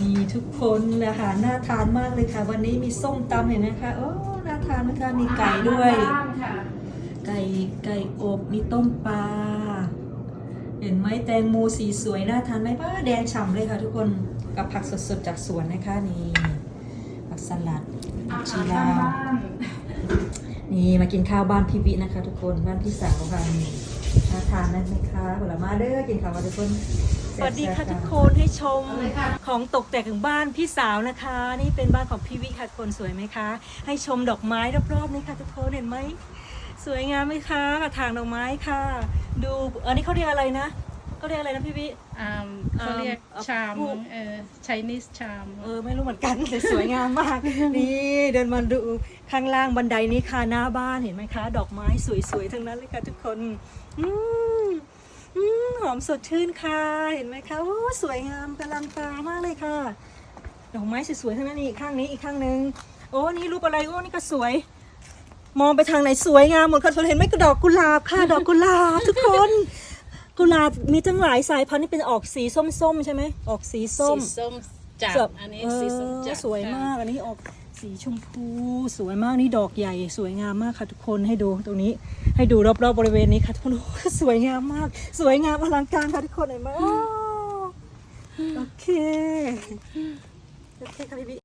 นี่ทุกคนนะคะน่าทานมากเลยค่ะ วันนี้มีส้มตำเห็นไหมคะโอ้น่าทานนะคะมีไก่ด้วยบ้านค่ะไก่ไก่อบมีต้มปลาเห็นไหมแตงโมสีสวยน่าทานไหมป้าแดงฉ่ำเลยค่ะทุกคนกับผักสดๆจากสวนนะคะนี่ผักสลัดผัอากชีหารลาบ้านวบ้านนี่มากินข้าวบ้านพี่วินะคะ ทุกคนบ้านพี่สาวค่ะนี่น่าทานนะไหมคะผลไม้เด้อกินข้าวกันทุกคน สวัสดีค่ะทุกคนให้ชมเอาเลยค่ะของตกแต่งของบ้านพี่สาวนะคะ นี่เป็นบ้านของพี่วิค่ะคนสวยไหมคะ ให้ชมดอกไม้รอบๆนี่ค่ะทุกคนเห็นไหมสวยงามไหมคะกระถางดอกไม้ค่ะ ดูอันนี้เขาเรียกอะไรนะเขาเรียกอะไรนะพี่วิอ่าเขาเรียกอ่าชามพวกเออ Chinese ชามเออไม่รู้เหมือนกันแต่สวยงามมาก นี่เดินมาดูข้างล่างบันไดนี้ค่ะหน้าบ้านเห็นไหมคะ ดอกไม้สวยๆทั้งนั้นเลยค่ะทุกคนอืมอืม หอมสดชื่นค่ะ เห็นไหมคะโอ้สวยงามกำลังตามากเลยค่ะ ดอกไม้สวยๆทั้งนั้นนี่อีกข้างนี้อีกข้างหนึ่งโอ้นี่รูปอะไรโอ้นี่ก็สวย มองไปทางไหนสวยงามหมดค่ะทุกคนเห็นไหมก็ดอกกุหลาบค่ะ ดอกกุหลาบทุกคนกุหลาบมีตั้งหลายสายพันธุ์นี่เป็นออกสีส้มๆใช่ไหมออกสีส้มสีส้มจัดแบบอันนี้เออสีส้มจัดสวยมากอันนี้ออกสีชมพู สวยมากนี่ดอกใหญ่ สวยงามมากค่ะทุกคนให้ดูตรงนี้ ให้ดูรอบๆบริเวณนี้ค่ะทุกคนสวยงามมาก สวยงามอลังการค่ะทุกคนเห็นไหมโอเคโอเคค่ะพี่บิ